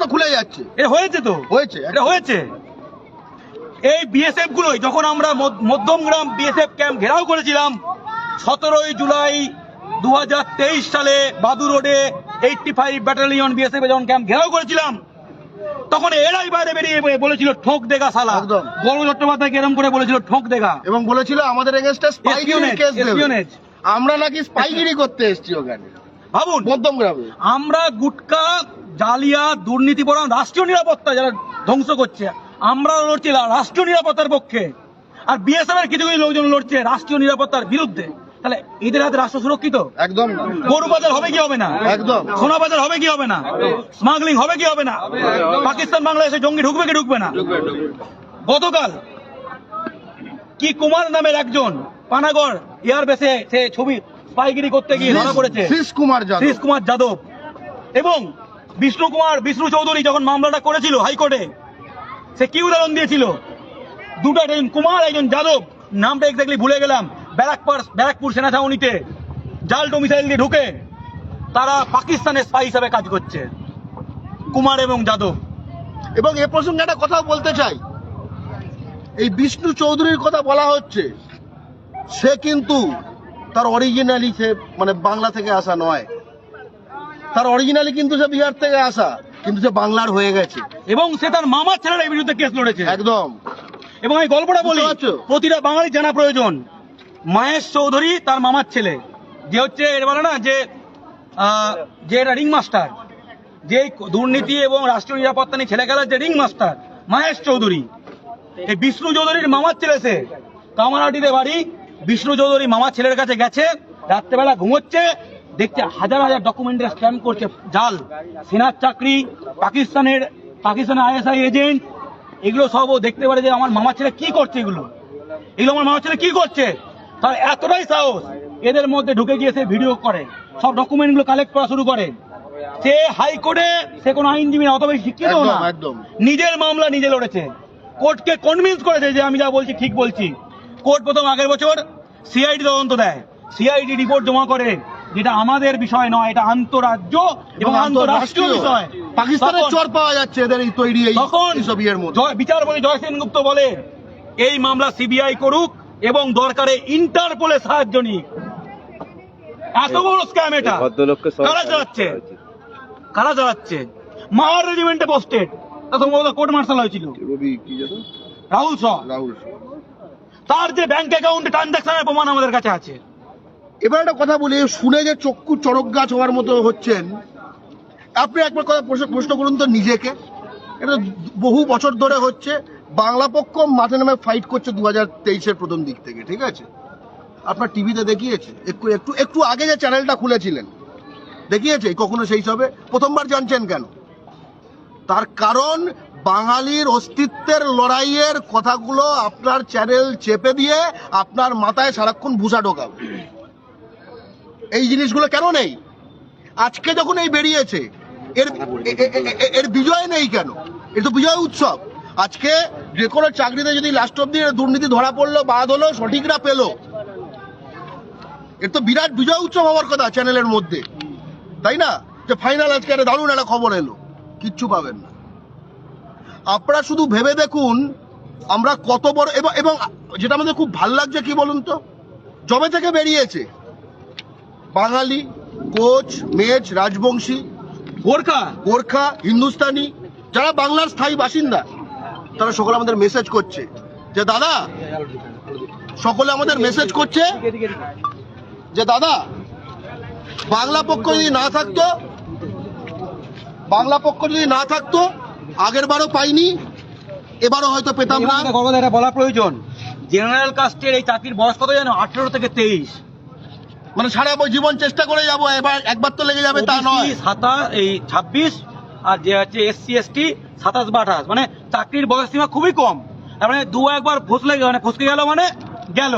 তো খুলে যাচ্ছে। এটা হয়েছে তো? হয়েছে। এটা হয়েছে? এই বিএসএফ গুলোই যখন আমরা মধ্য- মধ্যমগ্রাম বিএসএফ ক্যাম্প ঘেরাও করেছিলাম সতেরোই জুলাই দু হাজার তেইশ সালে বাদু রোডে এইটটি ফাইভ ব্যাটালিয়ন বিএসএফ যখন ক্যাম্প ঘেরাও করেছিলাম তখন এরাই বাইরে বেরিয়ে বলেছিল ঠোক দেখা সালা একদম। গৌরব চট্টোপাধ্যায় এরম করে বলেছিল ঠোক দেখা এবং বলেছিল আমাদের এগেনস্টে স্পাইগিরি কেস দেবে। আমরা নাকি স্পাইগিরি করতে এসেছি ওখানে ভাবুন মধ্যম গ্রামে। আমরা গুটকা জালিয়া দুর্নীতি বরং রাষ্ট্রীয় নিরাপত্তা যারা ধ্বংস করছে আমরা লড়ছি রাষ্ট্রীয় নিরাপত্তার পক্ষে। আর বিএসএফ এর কিছু কিছু লোকজন লড়ছে রাষ্ট্রীয় নিরাপত্তার বিরুদ্ধে। তাহলে এদের হাতে রাষ্ট্র সুরক্ষিত? একদম। গরু বাজার হবে কি হবে না? একদম। সোনা বাজার হবে কি হবে না? স্মাগলিং হবে কি হবে না? পাকিস্তান বাংলাদেশে জঙ্গি ঢুকবে কি ঢুকবে না? গতকাল কি কুমার নামের একজন পানাগড় এয়ার বেসে সে ছবি স্পাইগিরি করতে গিয়ে ধরা পড়েছে। শ্রীশ কুমার যাদব। এবং বিষ্ণু কুমার, বিষ্ণু চৌধুরী যখন মামলাটা করেছিল হাইকোর্টে, সে কি উদাহরণ দিয়েছিল? দুটো একজন কুমার, একজন যাদব। নামটা এক্স্যাক্টলি ভুলে গেলাম। ব্যারাকপুর ব্যারাকপুর সেনা ছাউনিতে জাল ডোমিসাইল দিয়ে ঢুকে তারা পাকিস্তানের স্পাই হিসাবে কাজ করছে, কুমার এবং যাদব। এবং এ প্রসঙ্গে একটা কথা বলতে চাই। এই বিষ্ণু চৌধুরীর কথা বলা হচ্ছে, সে কিন্তু তার অরিজিনালি সে মানে বাংলা থেকে আসা নয়। তার অরিজিনালি কিন্তু সে বিহার থেকে আসা কিন্তু সে বাংলার হয়ে গেছে। এবং সে তার মামার ছেলের এই বিরুদ্ধে কেস লড়েছে। একদম। এবং এই গল্পটা বলি প্রতিটা বাঙালি জানা প্রয়োজন। মাহেশ চৌধুরী তার মামার ছেলে যে হচ্ছে এর বলে না যে যে এটা রিং মাস্টার যে দুর্নীতি এবং রাষ্ট্রীয় নিরাপত্তা নিয়ে ছেলে খেলার যে রিং মাস্টার মাহেশ চৌধুরী। এই বিষ্ণু চৌধুরীর মামার ছেলে সে। কামারহাটিতে বাড়ি বিষ্ণু চৌধুরী মামার ছেলের কাছে গেছে রাত্রেবেলা ঘুমোচ্ছে দেখছে হাজার হাজার ডকুমেন্টের স্ক্যাম করছে জাল সেনার চাকরি পাকিস্তানের পাকিস্তানের আইএসআই এজেন্ট এগুলো সব ও দেখতে পারে যে আমার মামার ছেলে কি করছে এগুলো। এগুলো আমার মামার ছেলে কি করছে? তার এতটাই সাহস। এদের মধ্যে ঢুকে গিয়ে সে ভিডিও করে। সব ডকুমেন্টগুলো কালেক্ট করা শুরু করে। সে হাইকোর্টে সে কোনো আইনজীবী না অত বেশি শিক্ষিত না। নিজের মামলা নিজে লড়েছে। কোর্টকে কনভিন্স করেছে যে আমি যা বলছি ঠিক বলছি। কোর্ট প্রথম আগের বছর সিআইডি তদন্ত দেয়। সিআইডি রিপোর্ট জমা করে। যেটা আমাদের বিষয় নয় এটা আন্তরাজ্য এবং আন্তরাষ্ট্রীয় বিষয়। পাকিস্তানের চর পাওয়া যাচ্ছে এদের এই তৈরি এই তখন এইসব মধ্যে। জয়- বিচারপতি জয় সেনগুপ্ত বলে এই মামলা সিবিআই করুক এবং দরকারে ইন্টারপোলের সাহায্য নিক। এত বড় স্ক্যাম এটা। কারা চালাচ্ছে? কারা চালাচ্ছে? মার রেজিমেন্টে পোস্টেড তা সম্ভবত কোর্ট মার্শাল হয়েছিল রবি কি যেন? রাহুল শ। রাহুল তার যে ব্যাংক অ্যাকাউন্টে ট্রানজাকশনের প্রমাণ আমাদের কাছে আছে। এবার একটা কথা বলি, শুনে যে চক্ষু চড়ক গাছ হওয়ার মতো হচ্ছেন, আপনি একবার কথা প্রশ্ন প্রশ্ন করুন তো নিজেকে। এটা বহু বছর ধরে হচ্ছে, বাংলা পক্ষ মাঠে নামে ফাইট করছে দু হাজার তেইশের প্রথম দিক থেকে, ঠিক আছে? আপনার টিভিতে দেখিয়েছে, একটু একটু একটু আগে যে চ্যানেলটা খুলেছিলেন, দেখিয়েছে? কখনো সেই সবে? প্রথমবার জানছেন কেন? তার কারণ, বাঙালির অস্তিত্বের লড়াইয়ের কথাগুলো আপনার চ্যানেল চেপে দিয়ে আপনার মাথায় সারাক্ষণ ভূষা ঢোকাবে। এই জিনিসগুলো কেন নেই? আজকে যখন এই বেরিয়েছে এর এর বিজয় নেই কেন? এর তো বিজয় উৎসব। আজকে যে কোনো চাকরিতে যদি লাস্ট অব্দি দুর্নীতি ধরা পড়ল বাদ হলো সঠিকরা পেল। এর তো বিরাট বিজয় উৎসব হওয়ার কথা চ্যানেলের মধ্যে। তাই না? যে ফাইনাল আজকে একটা দারুণ একটা খবর এলো। কিচ্ছু পাবেন না। আপনারা শুধু ভেবে দেখুন আমরা কত বড় এবং এবং যেটা আমাদের খুব ভালো লাগছে কি বলুন তো? জবে থেকে বেরিয়েছে বাঙালি কোচ মেজ রাজবংশী গোর্খা। গোর্খা হিন্দুস্তানি যারা বাংলার স্থায়ী বাসিন্দা তারা সকলে আমাদের মেসেজ করছে। যে দাদা সকলে আমাদের মেসেজ করছে যে দাদা বাংলা পক্ষ যদি না থাকতো বাংলা পক্ষ যদি না থাকতো আগের বারও পাইনি এবারও হয়তো পেতাম না। বলা প্রয়োজন জেনারেল কাস্টের এই চাকরির বয়স কত জানো আঠেরো থেকে তেইশ। মানে সারা বই জীবন চেষ্টা করে যাব এবার একবার তো লেগে যাবে তা নয়। সাতাশ এই ছাব্বিশ আর যে হচ্ছে এসসি এসটি সাতাশ বা আঠাশ। মানে চাকরির বয়স সীমা খুবই কম। তার মানে দু একবার ফসলে মানে ফসকে গেল মানে গেল।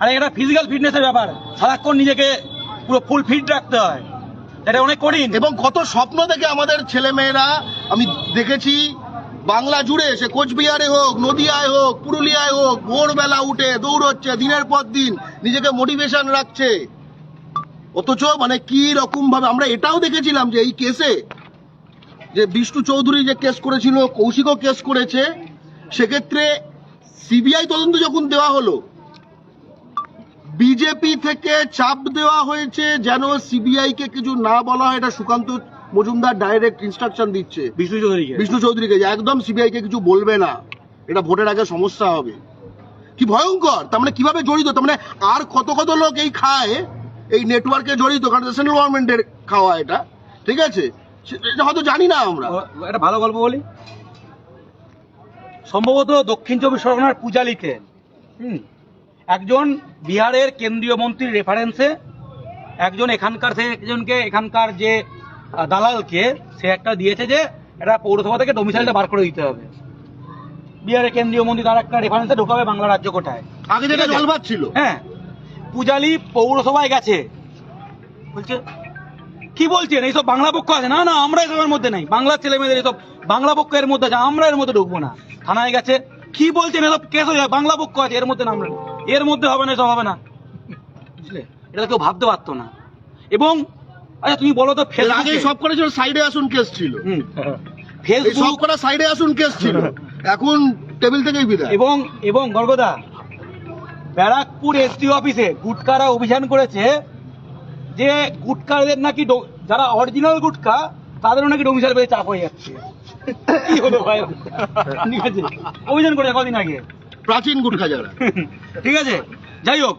আর এটা ফিজিক্যাল ফিটনেসের ব্যাপার। সারাক্ষণ নিজেকে পুরো ফুল ফিট রাখতে হয়। এটা অনেক কঠিন। এবং কত স্বপ্ন দেখে আমাদের ছেলে মেয়েরা আমি দেখেছি বাংলা জুড়ে সে কোচবিহারে হোক, নদিয়ায় হোক, পুরুলিয়ায় হোক, ভোরবেলা উঠে দৌড়চ্ছে, দিনের পর দিন নিজেকে মোটিভেশন রাখছে। অথচ মানে কি রকম ভাবে আমরা এটাও দেখেছিলাম যে এই কেসে যে বিষ্ণু চৌধুরী যে কেস করেছিল, কৌশিকও কেস করেছে, সেক্ষেত্রে সিবিআই তদন্ত যখন দেওয়া হলো বিজেপি থেকে চাপ দেওয়া হয়েছে যেন সিবিআই কে কিছু না বলা হয়, এটা সুকান্ত মজুমদার ডাইরেক্ট ইনস্ট্রাকশন দিচ্ছে। বিষ্ণু চৌধুরীকে। বিষ্ণু চৌধুরীকে যে একদম সিবিআই কে কিছু বলবে না এটা ভোটের আগে সমস্যা হবে। কি ভয়ঙ্কর? তার মানে কীভাবে জড়িত? তার মানে আর কত কত লোক এই খায় এই নেটওয়ার্কে জড়িত কারণ সেন্ট্রাল গভর্নমেন্টের খাওয়া এটা। ঠিক আছে? এটা হয়তো জানি না আমরা। একটা ভালো গল্প বলি। সম্ভবত দক্ষিণ চব্বিশ পরগনার পূজালিতে হুম, একজন বিহারের কেন্দ্রীয় মন্ত্রীর রেফারেন্সে একজন এখানকার সে একজনকে এখানকার যে দালালকে সে একটা দিয়েছে যে এটা পৌরসভা থেকে ডোমিসাইলটা বার করে দিতে হবে। বিহারের কেন্দ্রীয় মন্ত্রী তার একটা রেফারেন্সে ঢোকাবে বাংলা রাজ্য কোটায় আগে যেটা? জলভাত ছিল। হ্যাঁ। পূজালি পৌরসভায় গেছে। বলছে কি বলছেন? এইসব বাংলা পক্ষ আছে? না না আমরা এসবের মধ্যে নাই। বাংলার ছেলে মেয়েদের এইসব বাংলা পক্ষ এর মধ্যে আছে। আমরা এর মধ্যে ঢুকবো না। থানায় গেছে কি বলছেন? এসব কেস হয়ে বাংলা পক্ষ আছে এর মধ্যে নাম নেই। এর মধ্যে হবে না এসব হবে না। বুঝলে? এটা কেউ ভাবতে পারতো না। এবং আচ্ছা তুমি বলো তো আগে সব করে ছিল সাইডে আসুন কেস ছিল। সব ফেসবুক কটা সাইডে আসুন কেস ছিল। এখন টেবিল থেকেই বিদায়। এবং এবং গর্গদা ব্যারাকপুর এসডি অফিসে গুটকারা অভিযান করেছে যে গুটকাদের নাকি যারা অরিজিনাল গুটকা তাদেরও নাকি ডোমিসাইল পেয়ে চাপ হয়ে যাচ্ছে। কি হলো ভাই? ঠিক আছে। অভিযান করেছে কদিন আগে? প্রাচীন গুটখা যারা। ঠিক আছে। যাই হোক।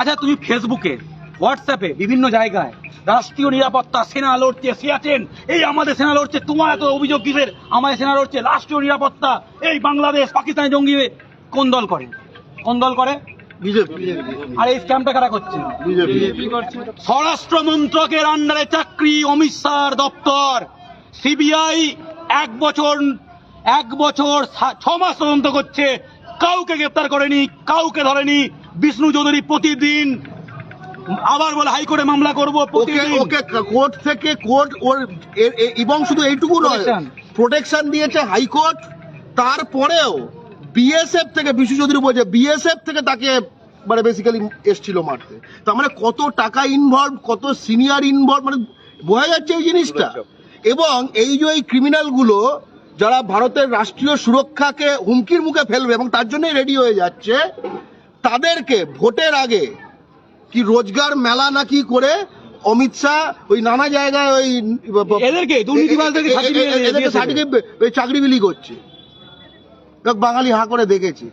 আচ্ছা তুমি ফেসবুকে হোয়াটসঅ্যাপে বিভিন্ন জায়গায় রাষ্ট্রীয় নিরাপত্তা সেনা লড়ছে সিয়াচেন। এই আমাদের সেনা লড়ছে তোমার এত অভিযোগ কিসের? আমাদের সেনা লড়ছে রাষ্ট্রীয় নিরাপত্তা। এই বাংলাদেশ পাকিস্তানে জঙ্গি কোন দল করে? কোন দল করে? বিজেপি। আর এই স্ক্যামটা কারা করছে? বিজেপি। স্বরাষ্ট্র মন্ত্রকের আন্ডারে চাকরি অমিত শাহর দপ্তর। সিবিআই এক বছর এক বছর ছ মাস তদন্ত করছে। কাউকে গ্রেপ্তার করেনি কাউকে ধরেনি। বিষ্ণু চৌধুরী প্রতিদিন আবার বলে হাইকোর্টে মামলা করব ওকে ওকে কোর্ট থেকে কোর্ট ওর এবং শুধু এইটুকু নয়. প্রোটেকশন দিয়েছে হাইকোর্ট তারপরেও বিএসএফ থেকে বিশু চৌধুরী বলছে বিএসএফ থেকে তাকে মানে বেসিক্যালি এসছিল মারতে। তার মানে কত টাকা ইনভলভ কত সিনিয়র ইনভলভ মানে বোঝা যাচ্ছে এই জিনিসটা। এবং এই যে এই ক্রিমিনালগুলো যারা ভারতের রাষ্ট্রীয় সুরক্ষাকে হুমকির মুখে ফেলবে এবং তার জন্যই রেডি হয়ে যাচ্ছে তাদেরকে ভোটের আগে কি রোজগার মেলা নাকি করে অমিত শাহ ওই নানা জায়গায় ওই এদেরকে দুর্নীতিবাজদেরকে চাকরি বিলি করছে। বাঙালি হাঁ করে দেখেছে।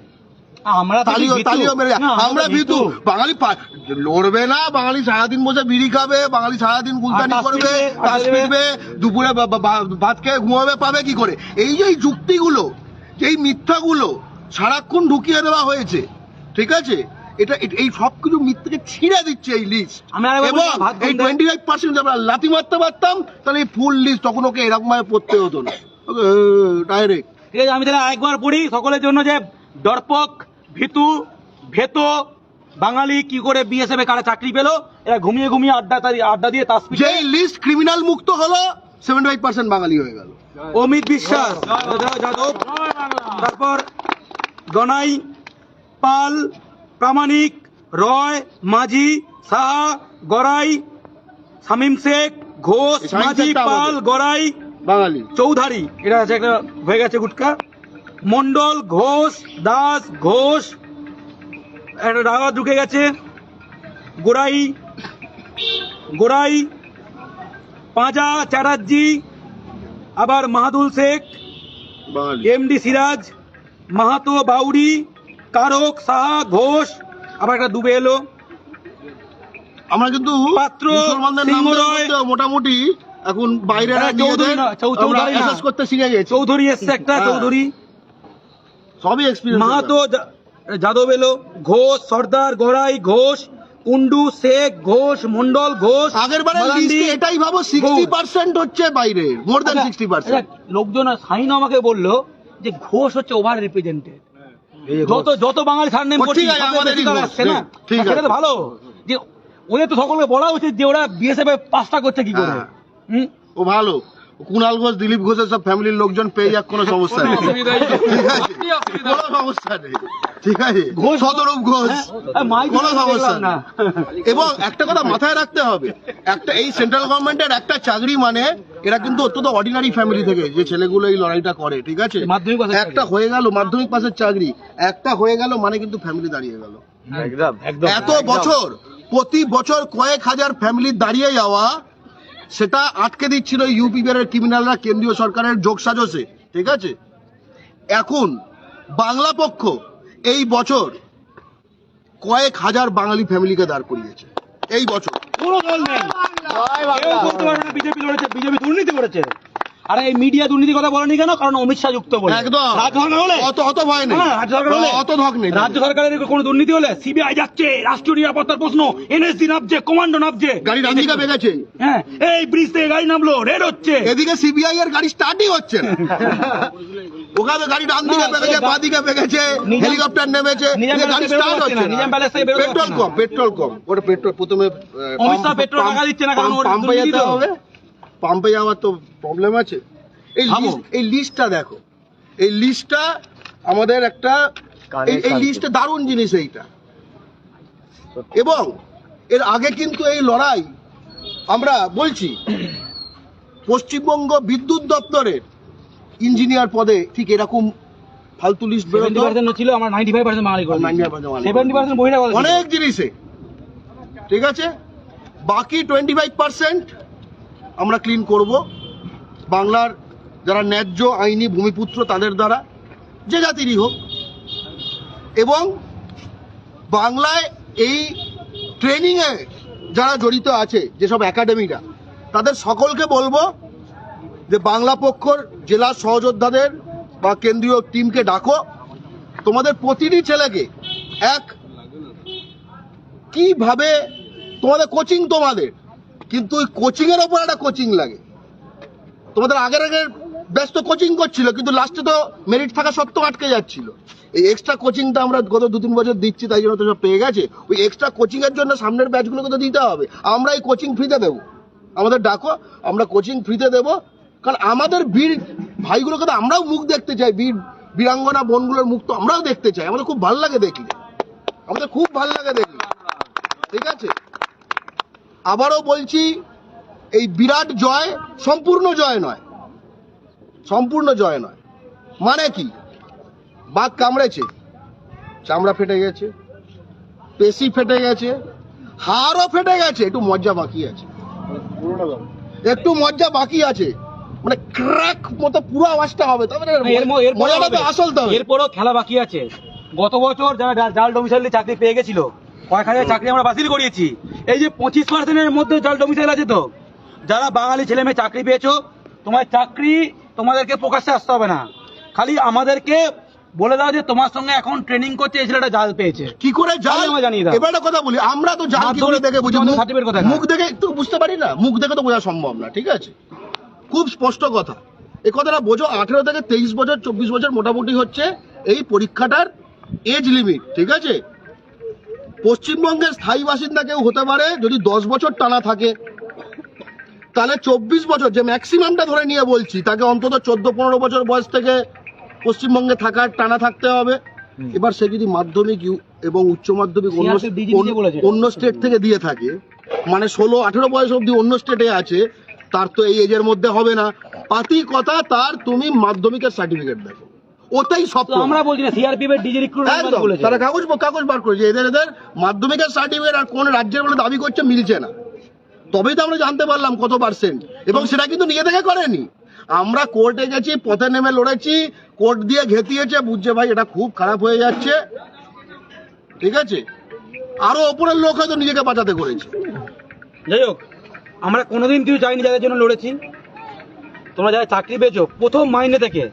আমরা না, আমরা ভীতু। বাঙালি লড়বে না বাঙালি সারাদিন বসে বিড়ি খাবে বাঙালি সারাদিন গুলতানি করবে তাস পিটবে দুপুরে ভাত খেয়ে ঘুমাবে পাবে কি করে? এই যে এই যুক্তিগুলো এই মিথ্যাগুলো সারাক্ষণ ঢুকিয়ে দেওয়া হয়েছে ঠিক আছে? এটা এই সব কিছু মিথ্যাকে ছিঁড়ে দিচ্ছে এই লিস্ট আমি এবং এই টোয়েন্টি ফাইভ পার্সেন্ট আমরা লাথি মারতে পারতাম তাহলে এই ফুল লিস্ট তখন ওকে এরকম ভাবে পড়তে হতো না ডাইরেক্ট ঠিক আছে আমি তাহলে আরেকবার পড়ি সকলের জন্য যে ডরপক ভিতু ভেতো বাঙালি কি করে বিএসএফ এ কারা চাকরি পেল এরা ঘুমিয়ে ঘুমিয়ে আড্ডা তারি- আড্ডা দিয়ে তাস যেই লিস্ট ক্রিমিনাল মুক্ত হলো সেভেন্টি ফাইভ পার্সেন্ট বাঙালি হয়ে গেল অমিত বিশ্বাস যাদব তারপর গনাই পাল প্রামাণিক রয় মাঝি সাহা গড়াই শামীম শেখ ঘোষ মাঝি পাল। গড়াই বাঙালি। চৌধারি। এটা আছে একটা হয়ে গেছে গুটকা। মন্ডল ঘোষ দাস ঘোষ। একটা রাগা ঢুকে গেছে। গোড়াই গোড়াই পাঁজা চ্যাটার্জি আবার মাহাদুল শেখ এমডি সিরাজ মাহাতো বাউরি কারক সাহা ঘোষ। আবার একটা ডুবে এলো। আমরা কিন্তু পাত্র, মুসলমানদের নাম মোটামুটি। এখন বাইরে চৌধুরী। করতে শিখে গেছি। চৌধুরী এসছে একটা হ্যাঁ। চৌধুরী। সবই এক্সপিরিয়েন্স মাহাতো যাদব এলো। ঘোষ সর্দার গড়াই ঘোষ কুন্ডু শেখ ঘোষ মন্ডল ঘোষ আগের বারে এটাই ভাবো সিক্সটি পার্সেন্ট হচ্ছে বাইরে মোর দ্যান আচ্ছা, সিক্সটি পার্সেন্ট লোকজন সাইন আমাকে বলল যে ঘোষ হচ্ছে ওভার রিপ্রেজেন্টেড যত যত বাঙালি সারনেম নেম সেটা তো ভালো। যে ওদের তো সকলকে বলা উচিত যে ওরা বিএসএফ এ পাঁচটা করছে কি করে। হ্যাঁ। হুম? ও ভালো। কুণাল ঘোষ দিলীপ ঘোষের সব ফ্যামিলির লোকজন পেয়ে যাক কোনো সমস্যা নেই। ঠিক আছে? কি কোনো সমস্যা নেই। ঠিক আছে? ঘোষ- শতরূপ ঘোষ। হ্যাঁ, কোনো সমস্যা না। এবং একটা কথা মাথায় রাখতে হবে একটা এই সেন্ট্রাল গভর্নমেন্টের একটা চাকরি মানে এরা কিন্তু অত্যন্ত অর্ডিনারি ফ্যামিলি থেকে যে ছেলেগুলো এই লড়াইটা করে ঠিক আছে? একটা হয়ে গেল মাধ্যমিক পাশের চাকরি একটা হয়ে গেল মানে কিন্তু ফ্যামিলি দাঁড়িয়ে গেল। একদম একদম। এত বছর প্রতি বছর কয়েক হাজার ফ্যামিলি দাঁড়িয়ে যাওয়া সেটা আটকে দিচ্ছিল ইউপি বিহারের ক্রিমিনালরা কেন্দ্রীয় সরকারের যোগসাজসে ঠিক আছে? এখন বাংলা পক্ষ এই বছর কয়েক হাজার বাঙালি ফ্যামিলিকে দাঁড় করিয়েছে এই বছর। না বিজেপি লড়েছে বিজেপি দুর্নীতি করেছে। আর এই মিডিয়া দুর্নীতির কথা বলেনি কেন? কারণ অমিত শাহ যুক্ত বলে। একদম। রাজ্য সরকার হলে? অত অত ভয় নেই। হ্যাঁ, রাজ্য সরকার হলে? অত ধক নেই। রাজ্য সরকারের কোনো দুর্নীতি হলে? সিবিআই যাচ্ছে রাষ্ট্রীয় নিরাপত্তার প্রশ্ন এনএসজি নামছে কমান্ডো নামছে। গাড়ি ডান দিকে বেগেছে হ্যাঁ এই ব্রিজ থেকে গাড়ি নামলো রেড হচ্ছে। এদিকে সিবিআই এর গাড়ি স্টার্টই হচ্ছে না। ওখানে গাড়ি ডান দিকে না, বেগেছে বাঁ দিকে বেগেছে হেলিকপ্টার নেমেছে গাড়ি স্টার্ট হচ্ছে না, নিজাম প্যালেস থেকে পেট্রোল কম পেট্রোল কম ওটা পেট্রোল প্রথমে অমিত শাহ পেট্রোল টাকা দিচ্ছে না, কারণ ওর পাম্পে দুর্নীতি যেতে হবে? পাম্পে যাওয়ার তো প্রবলেম আছে? এই। এই লিস্টটা দেখো। এই লিস্টটা আমাদের একটা এই- লিস্টটা দারুণ জিনিস এইটা। এবং এর আগে কিন্তু এই লড়াই আমরা বলছি পশ্চিমবঙ্গ বিদ্যুৎ দপ্তরের ইঞ্জিনিয়ার পদে ঠিক এরকম ফালতু লিস্ট ছিল আমার নাইনটি ফাইভ পার্সেন্ট বাঙালি করে 95% সেভেন্টি পার্সেন্ট বহিরাগত ছিল। অনেক জিনিসে। ঠিক আছে? বাকি টোয়েন্টি ফাইভ পার্সেন্ট আমরা ক্লিন করব। বাংলার যারা ন্যায্য আইনি ভূমিপুত্র তাদের দ্বারা, যে জাতিরই হোক। এবং বাংলায় এই ট্রেনিংয়ে যারা জড়িত আছে, যেসব একাডেমিরা, তাদের সকলকে বলব যে বাংলা পক্ষর জেলা সহযোদ্ধাদের বা কেন্দ্রীয় টিমকে ডাকো। তোমাদের প্রতিটি ছেলেকে এক, কীভাবে তোমাদের কোচিং তোমাদের, কিন্তু ওই কোচিং এর ওপর একটা কোচিং লাগে। তোমাদের আগের আগের ব্যস্ত কোচিং করছিল, কিন্তু লাস্টে তো মেরিট থাকা সত্ত্বেও আটকে যাচ্ছিল। এই এক্সট্রা কোচিংটা আমরা গত দু তিন বছর দিচ্ছি, তাই জন্য তো সব পেয়ে গেছে। ওই এক্সট্রা কোচিং এর জন্য সামনের ব্যাচগুলোকে তো দিতে হবে। আমরা এই কোচিং ফ্রিতে দেবো। আমাদের ডাকো, আমরা কোচিং ফ্রিতে দেবো। কারণ আমাদের বীর ভাইগুলোকে তো আমরাও মুখ দেখতে চাই। বীর, বীরাঙ্গনা, বোনগুলোর মুখ তো আমরাও দেখতে চাই। আমাদের খুব ভালো লাগে দেখলে। আমাদের খুব ভালো লাগে দেখলে। ঠিক আছে? আবারও বলছি এই বিরাট জয় সম্পূর্ণ জয় নয়। সম্পূর্ণ জয় নয়। মানে কি? বাঘ কামড়েছে চামড়া ফেটে গেছে পেশি ফেটে গেছে হাড়ও ফেটে গেছে একটু মজ্জা বাকি আছে। একটু মজ্জা বাকি আছে। মানে ক্র্যাক মতো পুরো আওয়াজটা হবে তবে না, এর ম- মজাটা তো হবে। আসল তো হবে। এরপরেও খেলা বাকি আছে। গত বছর যারা জাল ডোমিসাইল চাকরি পেয়ে গেছিল কয়েক হাজার চাকরি আমরা বাতিল করিয়েছি। এই যে পঁচিশ পার্সেন্টের মধ্যে জাল ডোমিসাইল আছে তো যারা বাঙালি ছেলে মেয়ে চাকরি পেয়েছ তোমার চাকরি তোমাদেরকে প্রকাশ্যে আসতে হবে না। খালি আমাদেরকে বলে দাও যে তোমার সঙ্গে এখন ট্রেনিং করছে এই ছেলেটা জাল পেয়েছে। কি করে জাল? জানিয়ে দাও। এবার কথা বলি আমরা তো জাল কি করে দেখে বুঝি? মুখ দেখে একটু বুঝতে পারি না? মুখ দেখে তো বোঝা সম্ভব না ঠিক আছে? খুব স্পষ্ট কথা। এই কথাটা বোঝো আঠেরো থেকে তেইশ বছর চব্বিশ বছর মোটামুটি হচ্ছে এই পরীক্ষাটার এজ লিমিট ঠিক আছে? পশ্চিমবঙ্গের স্থায়ী বাসিন্দা কেউ হতে পারে যদি দশ বছর টানা থাকে। তাহলে চব্বিশ বছর যে ম্যাক্সিমামটা ধরে নিয়ে বলছি তাকে অন্তত চোদ্দ পনেরো বছর বয়স থেকে পশ্চিমবঙ্গে থাকার টানা থাকতে হবে। এবার সে যদি মাধ্যমিক এবং উচ্চ মাধ্যমিক অন্য স্টেট থেকে দিয়ে থাকে মানে ষোলো আঠেরো বয়স অবধি অন্য স্টেটে আছে তার তো এই এজের মধ্যে হবে না। পাতি কথা তার তুমি মাধ্যমিকের সার্টিফিকেট দেখো। ওটাই সব আমরা বলছি না সিআরপিএফ এর ডিজি রিক্রুটমেন্ট তারা কাগজ কাগজ বার করেছে। এদের এদের মাধ্যমিকের সার্টিফিকেট আর কোন রাজ্যের বলে দাবি করছে মিলছে না। তবেই তো আমরা জানতে পারলাম কত পার্সেন্ট এবং সেটা কিন্তু নিজে থেকে করেনি। আমরা কোর্টে গেছি, পথে নেমে লড়েছি কোর্ট দিয়ে ঘেতিয়েছে বুঝছে ভাই এটা খুব খারাপ হয়ে যাচ্ছে। ঠিক আছে? আরও ওপরের লোক হয়তো নিজেকে বাঁচাতে করেছে। যাই হোক, আমরা কোনোদিন কিছু চাইনি যাদের জন্য লড়েছি। তোমরা যারা চাকরি পেয়েছ, প্রথম মাইনে থেকে।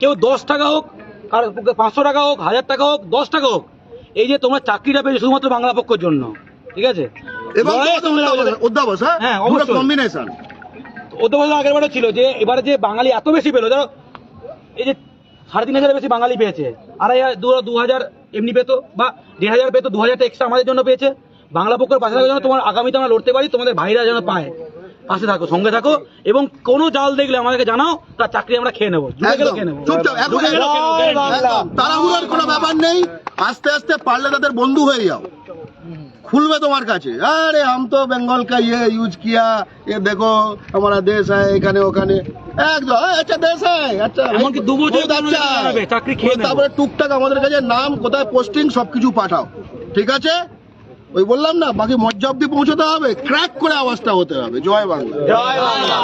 কেউ দশ টাকা হোক কার পাঁচশো টাকা হোক, হাজার টাকা হোক, দশ টাকা হোক। এই যে তোমরা চাকরিটা পেয়েছ শুধুমাত্র বাংলা পক্ষের জন্য। ঠিক আছে? এবং। অধ্যাবস হ্যাঁ, হ্যাঁ। কম্বিনেশন আগের বারে ছিল যে এবারে যে বাঙালি এত বেশি পেল ধরো এই যে সাড়ে তিন হাজারের বেশি বাঙালি পেয়েছে আড়াই হাজার দু দু হাজার এমনি পেতো বা দেড় হাজার পেতো দু হাজারটা এক্সট্রা আমাদের জন্য পেয়েছে বাংলা পক্ষের পাশে থাকার জন্য তোমার আগামীতে আমরা লড়তে পারি তোমাদের ভাইরা যেন পায় পাশে থাকো সঙ্গে থাকো এবং কোনো জাল দেখলে আমাদেরকে জানাও তার চাকরি আমরা খেয়ে নেবো ডুবে গেলেও একদম খেয়ে নেবো চুপচাপ এখন ডুবে গেলেও খেয়ে নেবো, guarantee। একদম তাড়াহুড়োর কোনো ব্যাপার নেই আস্তে আস্তে পারলে তাদের বন্ধু হয়ে যাও খুলবে তোমার কাছে আরে हम तो बंगाल का ये यूज किया ये देखो हमारा देश है এখানে ওখানে একদম "এই, আচ্ছা দেশ है আচ্ছা এমনকি দু বছর বহুত কোনো আচ্ছা জায়গায় দাঁড়াবে, চাকরি খেয়ে নেবো। তারপরে টুকটাক আমাদের কাছে নাম কোথায় পোস্টিং সবকিছু পাঠাও ঠিক আছে ওই বললাম না, বাকি মজ্জা অব্দি পৌঁছতে হবে ক্র্যাক করে আওয়াজটা হতে হবে। জয় বাংলা। জয় বাংলা।